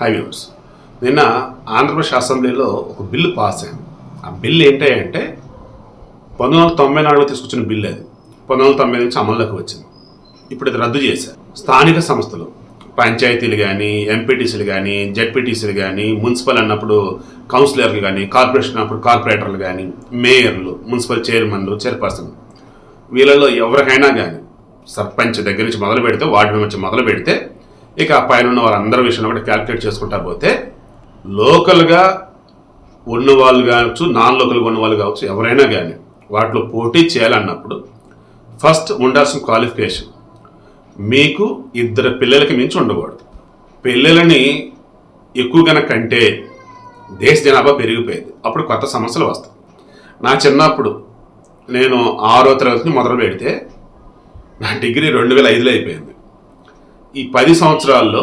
High నిన్న ఆంధ్రప్రదేశ్ అసెంబ్లీలో ఒక బిల్లు పాస్ అయింది. ఆ బిల్లు ఏంటంటే పంతొమ్మిది వందల తొంభై నాలుగులో తీసుకొచ్చిన బిల్లు అది. పంతొమ్మిది వందల తొంభై నుంచి అమల్లోకి వచ్చింది. ఇప్పుడు ఇది రద్దు చేశారు. స్థానిక సంస్థలు పంచాయతీలు కానీ ఎంపీటీసీలు కానీ జెడ్పీటీసీలు కానీ మున్సిపల్ అన్నప్పుడు కౌన్సిలర్లు కానీ కార్పొరేషన్ అన్నప్పుడు కార్పొరేటర్లు కానీ మేయర్లు మున్సిపల్ చైర్మన్లు చైర్పర్సన్ వీళ్ళలో ఎవరికైనా కానీ సర్పంచ్ దగ్గర నుంచి మొదలు పెడితే వార్డు మెంబర్ మొదలు పెడితే ఇక ఆ పైన ఉన్న వారందరి విషయంలో కూడా క్యాలిక్యులేట్ చేసుకుంటా పోతే లోకల్గా ఉన్న వాళ్ళు కావచ్చు నాన్ లోకల్గా ఉన్న వాళ్ళు కావచ్చు ఎవరైనా కానీ వాటిలో పోటీ చేయాలన్నప్పుడు ఫస్ట్ ఉండాల్సిన క్వాలిఫికేషన్ మీకు ఇద్దరు పిల్లలకి మించి ఉండకూడదు. పిల్లలని ఎక్కువ కంటే దేశ జనాభా పెరిగిపోయేది. అప్పుడు కొత్త సమస్యలు వస్తాయి. నా చిన్నప్పుడు నేను ఆరో తరగతిని మొదలు పెడితే నా డిగ్రీ రెండు వేల ఐదులో అయిపోయింది. ఈ పది సంవత్సరాల్లో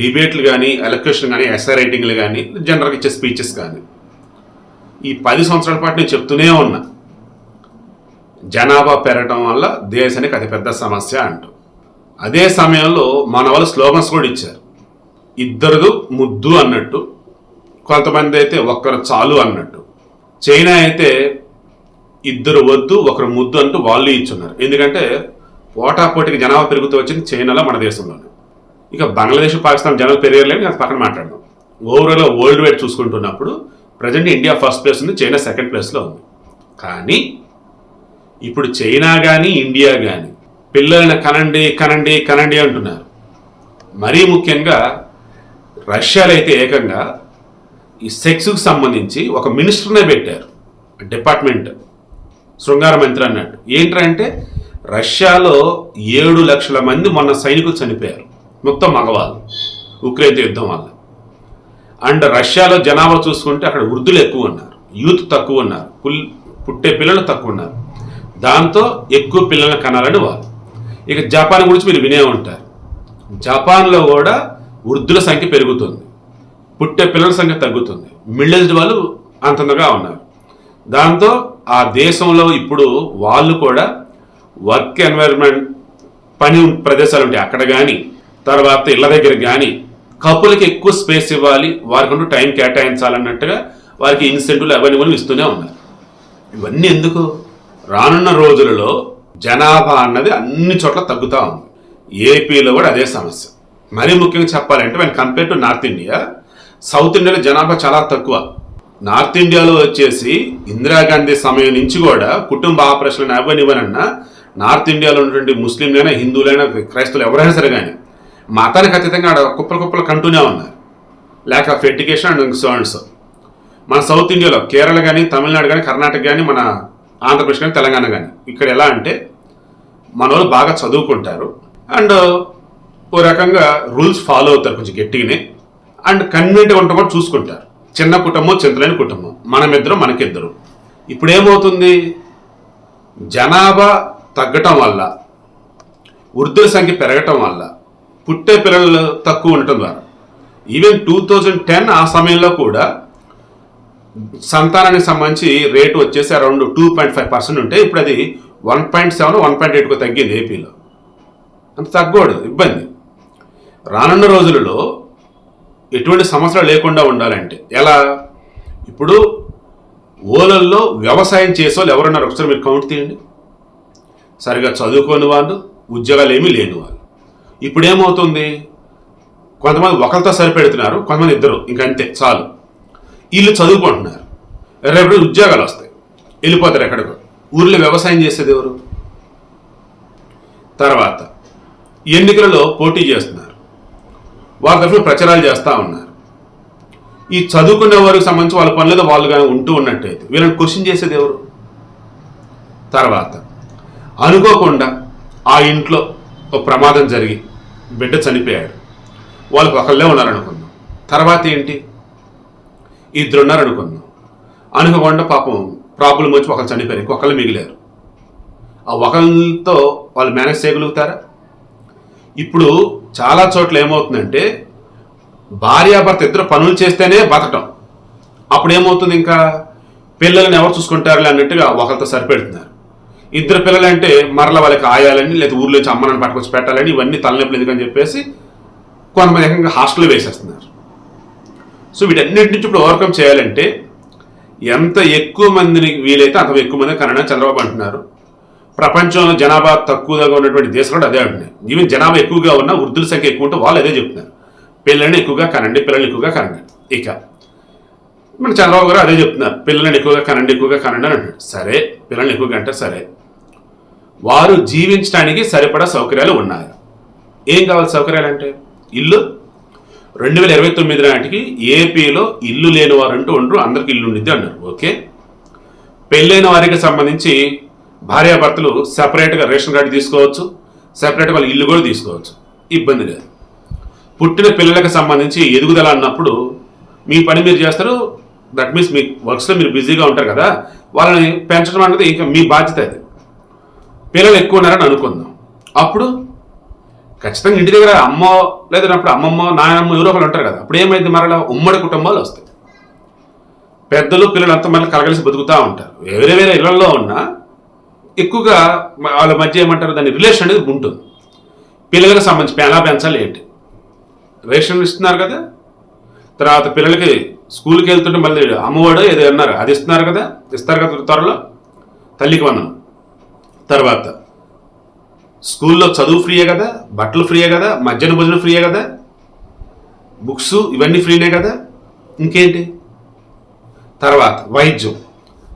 డిబేట్లు కానీ ఎలక్యూషన్ కానీ ఎస్ఐ రైటింగ్లు కానీ జనరల్గా ఇచ్చే స్పీచెస్ కానీ ఈ పది సంవత్సరాల పాటు నేను చెప్తూనే ఉన్నా. జనాభా పెరగటం వల్ల దేశానికి అతిపెద్ద సమస్య అంటూ. అదే సమయంలో మన వాళ్ళు స్లోగన్స్ కూడా ఇచ్చారు. ఇద్దరు ముద్దు అన్నట్టు కొంతమంది అయితే ఒక్కరు చాలు అన్నట్టు. చైనా అయితే ఇద్దరు వద్దు ఒకరు ముద్దు అంటూ వాళ్ళు ఇచ్చున్నారు. ఎందుకంటే పోటాపోటీకి జనాభా పెరుగుతూ వచ్చింది చైనాలో మన దేశంలోనే. ఇక బంగ్లాదేశ్ పాకిస్తాన్ జనాలు పెరగలేదు అది పక్కన మాట్లాడదాం. ఓవరాల్ వరల్డ్ వైడ్ చూసుకుంటున్నప్పుడు ప్రజెంట్ ఇండియా ఫస్ట్ ప్లేస్ ఉంది చైనా సెకండ్ ప్లేస్లో ఉంది. కానీ ఇప్పుడు చైనా కానీ ఇండియా కానీ పిల్లల్ని కనండి కనండి కనండి అంటున్నారు. మరీ ముఖ్యంగా రష్యాలో అయితే ఏకంగా ఈ సెక్స్కి సంబంధించి ఒక మినిస్టర్నే పెట్టారు. డిపార్ట్మెంట్ శృంగార మంత్రి అన్నట్టు. ఏంటంటే రష్యాలో ఏడు లక్షల మంది మొన్న సైనికులు చనిపోయారు. మొత్తం మగవాళ్ళు. ఉక్రెయిన్ యుద్ధం వల్ల. అండ్ రష్యాలో జనాభా చూసుకుంటే అక్కడ వృద్ధులు ఎక్కువ ఉన్నారు. యూత్ తక్కువ ఉన్నారు. పుల్ పుట్టే పిల్లలు తక్కువ ఉన్నారు. దాంతో ఎక్కువ పిల్లలను కనాలని వాళ్ళు. ఇక జపాన్ గురించి మీరు వినే ఉంటారు. జపాన్లో కూడా వృద్ధుల సంఖ్య పెరుగుతుంది. పుట్టే పిల్లల సంఖ్య తగ్గుతుంది. మిడిల్ వాళ్ళు అంతంతగా ఉన్నారు. దాంతో ఆ దేశంలో ఇప్పుడు వాళ్ళు కూడా వర్క్ ఎన్వైర్న్మెంట్ పని ప్రదేశాలు ఉంటాయి. అక్కడ కానీ తర్వాత ఇళ్ళ దగ్గర కానీ కపులకి ఎక్కువ స్పేస్ ఇవ్వాలి. వారికంటూ టైం కేటాయించాలన్నట్టుగా వారికి ఇన్సెంటివ్లు అవన్నీ ఇస్తూనే ఉన్నారు. ఇవన్నీ ఎందుకు? రానున్న రోజులలో జనాభా అన్నది అన్ని చోట్ల తగ్గుతూ ఉంది. ఏపీలో కూడా అదే సమస్య. మరీ ముఖ్యంగా చెప్పాలంటే when compare to north India south ఇండియాలో జనాభా చాలా తక్కువ. నార్త్ ఇండియాలో వచ్చేసి ఇందిరాగాంధీ సమయం నుంచి కూడా కుటుంబ ఆపరేషన్లు అవ్వనివ్వనన్నా నార్త్ ఇండియాలో ఉన్నటువంటి ముస్లింలైనా హిందువులైనా క్రైస్తవులు ఎవరైనా సరే కానీ మతానికి అతీతంగా ఆడ కుప్పలు కుప్పలు కంటూనే ఉన్నారు. ల్యాక్ ఆఫ్ ఎడ్యుకేషన్ అండ్ సర్న్స్ మన సౌత్ ఇండియాలో కేరళ కానీ తమిళనాడు కానీ కర్ణాటక కానీ మన ఆంధ్రప్రదేశ్ కానీ తెలంగాణ కానీ ఇక్కడ ఎలా అంటే మన వాళ్ళు బాగా చదువుకుంటారు. అండ్ ఓ రకంగా రూల్స్ ఫాలో అవుతారు కొంచెం గట్టిగానే. అండ్ కన్వీనియంట్గా ఉండటం కూడా చూసుకుంటారు. చిన్న కుటుంబం చింతలేని కుటుంబం. మనమిద్దరం మనకిద్దరు. ఇప్పుడు ఏమవుతుంది జనాభా తగ్గటం వల్ల వృద్ధుల సంఖ్య పెరగటం వల్ల పుట్టే పిల్లలు తక్కువ ఉండటం ద్వారా. ఈవెన్ టూ థౌజండ్ టెన్ ఆ సమయంలో కూడా సంతానానికి సంబంధించి రేటు వచ్చేసి around two point five percent ఉంటే ఇప్పుడు అది one point seven one point ఎయిట్కు తగ్గింది ఏపీలో. అంత తగ్గకూడదు ఇబ్బంది. రానున్న రోజులలో ఎటువంటి సమస్యలు లేకుండా ఉండాలంటే ఎలా? ఇప్పుడు ఓలల్లో వ్యవసాయం చేసే వాళ్ళు ఎవరున్నారు? ఒకసారి మీరు కౌంట్ తీయండి. సరిగా చదువుకోని వాళ్ళు ఉద్యోగాలు ఏమీ లేని వాళ్ళు. ఇప్పుడు ఏమవుతుంది కొంతమంది ఒకరితో సరిపెడుతున్నారు కొంతమంది ఇద్దరు. ఇంకంతే చాలు. వీళ్ళు చదువుకుంటున్నారు. రేపు ఉద్యోగాలు వస్తాయి. వెళ్ళిపోతారు ఎక్కడికో. ఊర్లో వ్యవసాయం చేసేది ఎవరు? తర్వాత ఎన్నికలలో పోటీ చేస్తున్నారు. వారి తరఫున ప్రచారాలు చేస్తూ ఉన్నారు. ఈ చదువుకునే వారికి సంబంధించి వాళ్ళ పనులతో వాళ్ళు కానీ ఉంటూ ఉన్నట్టయితే వీళ్ళని క్వశ్చన్ చేసేది ఎవరు? తర్వాత అనుకోకుండా ఆ ఇంట్లో ఒక ప్రమాదం జరిగి బిడ్డ చనిపోయాడు. వాళ్ళకి ఒకళ్ళే ఉన్నారనుకుందాం తర్వాత ఏంటి? ఇద్దరు ఉన్నారనుకుందాం అనుకోకుండా పాపం ప్రాబ్లం వచ్చి ఒకళ్ళు చనిపోయారు ఇంకొకళ్ళు మిగిలారు. ఆ ఒకరితో వాళ్ళు మేనేజ్ చేయగలుగుతారా? ఇప్పుడు చాలా చోట్ల ఏమవుతుందంటే భార్యాభర్త ఇద్దరు పనులు చేస్తేనే బతకటం. అప్పుడు ఏమవుతుంది ఇంకా? పిల్లల్ని ఎవరు చూసుకుంటారులే అన్నట్టుగా ఒకరితో సరిపెడుతున్నారు. ఇద్దరు పిల్లలంటే మరల వాళ్ళకి ఆయాలని లేదా ఊర్లో వచ్చి అమ్మనని పట్టుకొచ్చి పెట్టాలని ఇవన్నీ తలనొప్పులు ఎందుకని చెప్పేసి కొంతమంది ఏకంగా హాస్టల్ వేసేస్తున్నారు. సో వీటన్నిటి నుంచి ఇప్పుడు ఓవర్కమ్ చేయాలంటే ఎంత ఎక్కువ మందిని వీలైతే అంత ఎక్కువ మంది కనడం చంద్రబాబు అంటున్నారు. ప్రపంచంలో జనాభా తక్కువగా ఉన్నటువంటి దేశాలు కూడా అదే అంటున్నాయి. ఈవెన్ జనాభా ఎక్కువగా ఉన్న వృద్ధుల సంఖ్య ఎక్కువ ఉంటే వాళ్ళు అదే చెప్తున్నారు. పిల్లల్ని ఎక్కువగా కనండి పిల్లల్ని ఎక్కువగా కనండి. ఇక మన చంద్రబాబు గారు అదే చెప్తున్నారు. పిల్లల్ని ఎక్కువగా కనండి ఎక్కువగా కనండి అని అంటాడు సరే పిల్లల్ని ఎక్కువగా అంటే సరే. వారు జీవించడానికి సరిపడా సౌకర్యాలు ఉన్నాయి. ఏం కావాలి సౌకర్యాలు అంటే ఇల్లు. రెండు వేల ఇరవై తొమ్మిది నాటికి ఏపీలో ఇల్లు లేని వారు అంటూ ఉండరు అందరికి ఇల్లు ఉండిద్ది అన్నారు ఓకే? పెళ్ళైన వారికి సంబంధించి భార్యాభర్తలు సపరేట్గా రేషన్ కార్డు తీసుకోవచ్చు సపరేట్గా వాళ్ళ ఇల్లు కూడా తీసుకోవచ్చు. ఇబ్బంది లేదు. పుట్టిన పిల్లలకు సంబంధించి ఎదుగుదల అన్నప్పుడు మీ పని మీరు చేస్తారు దట్ మీన్స్ మీ వర్క్స్లో మీరు బిజీగా ఉంటారు కదా వాళ్ళని పెంచడం అన్నది ఇంకా మీ బాధ్యత అది. పిల్లలు ఎక్కువ ఉన్నారని అనుకుందాం. అప్పుడు ఖచ్చితంగా ఇంటి దగ్గర అమ్మ లేదన్నప్పుడు అమ్మమ్మ నాయనమ్మ ఎవరో ఒకరు ఉంటారు కదా. అప్పుడు ఏమైంది మరలా? ఉమ్మడి కుటుంబాలు వస్తాయి. పెద్దలు పిల్లలు అంతా మళ్ళీ కలగలిసి బతుకుతూ ఉంటారు. వేరే వేరే ఇళ్ళలో ఉన్నా ఎక్కువగా వాళ్ళ మధ్య ఏమంటారు దాని రిలేషన్ అనేది ఉంటుంది. పిల్లలకు సంబంధించి ఎలా పెంచాలి ఏంటి? రేషన్ ఇస్తున్నారు కదా. తర్వాత పిల్లలకి స్కూల్కి వెళ్తుంటే మళ్ళీ అమ్మఒడు ఏదో అన్నారు. అది ఇస్తున్నారు కదా. ఇస్తారు కదా త్వరలో. తల్లికి వందనం. తర్వాత స్కూల్లో చదువు ఫ్రీయే కదా బట్టలు ఫ్రీయే కదా మధ్యాహ్న భోజనం ఫ్రీయే కదా బుక్స్ ఇవన్నీ ఫ్రీనే కదా ఇంకేంటి? తర్వాత వైద్యం.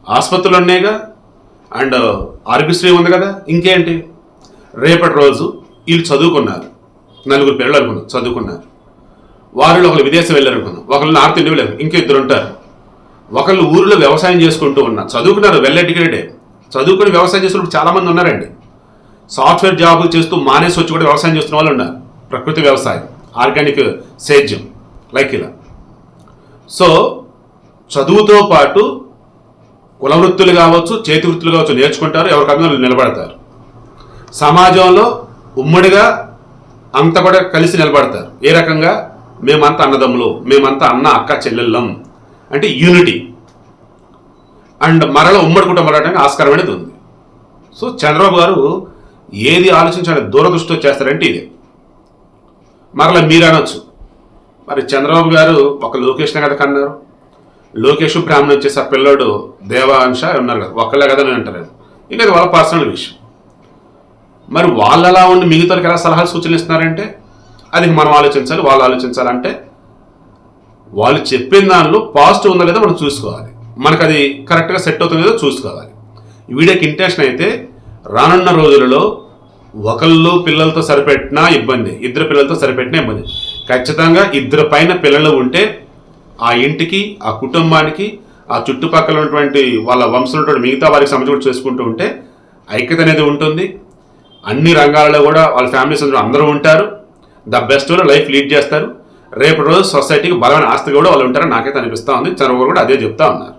ఆసుపత్రులు ఉన్నాయిగా అండ్ ఆరోగ్యశ్రీ ఉంది కదా ఇంకేంటి? రేపటి రోజు వీళ్ళు చదువుకున్నారు. నలుగురు పిల్లలు అనుకున్నారు చదువుకున్నారు. వారిలో ఒకరు విదేశం వెళ్ళారు అనుకున్నాం ఒకళ్ళు నార్త్ ఇండియా వెళ్ళారు ఇంకా ఇద్దరు ఉంటారు. ఒకళ్ళు ఊరిలో వ్యవసాయం చేసుకుంటూ ఉన్నారు. చదువుకున్నారు వెల్ ఎడ్యుకేటెడ్ చదువుకుని వ్యవసాయం చేస్తున్నప్పుడు చాలామంది ఉన్నారండి. సాఫ్ట్వేర్ జాబులు చేస్తూ మానేసి వచ్చి కూడా వ్యవసాయం చేస్తున్న వాళ్ళు ఉన్నారు. ప్రకృతి వ్యవసాయం ఆర్గానిక్ సేద్యం లైక్ ఇలా. సో చదువుతో పాటు కుల వృత్తులు కావచ్చు చేతి వృత్తులు కావచ్చు నేర్చుకుంటారు ఎవరికన్నా నిలబడతారు. సమాజంలో ఉమ్మడిగా అంతా కూడా కలిసి నిలబడతారు. ఏ రకంగా? మేమంతా అన్నదమ్ములు మేమంతా అన్న అక్క చెల్లెళ్ళం. అంటే యూనిటీ. అండ్ మరల ఉమ్మడి కుటుంబాలు ఆస్కారం అనేది ఉంది. సో చంద్రబాబు గారు ఏది ఆలోచించాలని దూరదృష్టితో చేస్తారంటే ఇదే. మరలా మీరు అనొచ్చు. మరి చంద్రబాబు గారు ఒక లోకేష్ కదా కన్నారు. లోకేష్ బ్రాహ్మణ్ వచ్చేసి ఆ పిల్లోడు దేవాంశ ఉన్నారు కదా ఒకళ్ళే కదా అని అంటారు. ఇంకా అది వాళ్ళ పర్సనల్ విషయం. మరి వాళ్ళు అలా ఉండి మిగతాకి ఎలా సలహాలు సూచనలు ఇస్తున్నారంటే? అది మనం ఆలోచించాలి వాళ్ళు ఆలోచించాలంటే వాళ్ళు చెప్పిన దానిలో పాజిటివ్ ఉందా లేదో మనం చూసుకోవాలి. మనకు అది కరెక్ట్గా సెట్ అవుతుందో లేదో చూసుకోవాలి. వీడియోకి ఇంటెన్షన్ అయితే రానున్న రోజులలో ఒకళ్ళు పిల్లలతో సరిపెట్టినా ఇబ్బంది ఇద్దరు పిల్లలతో సరిపెట్టినా ఇబ్బంది. ఖచ్చితంగా ఇద్దరు పైన పిల్లలు ఉంటే ఆ ఇంటికి ఆ కుటుంబానికి ఆ చుట్టుపక్కల ఉన్నటువంటి వాళ్ళ వంశంలో ఉన్నటువంటి మిగతా వారికి సంబంధించి కూడా చేసుకుంటూ ఉంటే ఐక్యత అనేది ఉంటుంది. అన్ని రంగాలలో కూడా వాళ్ళ ఫ్యామిలీస్ అందరూ అందరూ ఉంటారు. ద బెస్ట్ లైఫ్ లీడ్ చేస్తారు. రేపు రోజు సొసైటీకి బలమైన ఆస్తి కూడా వాళ్ళు ఉంటారని నాకైతే అనిపిస్తూ ఉంది. చంద్రబాబు కూడా అదే చెప్తా ఉన్నారు.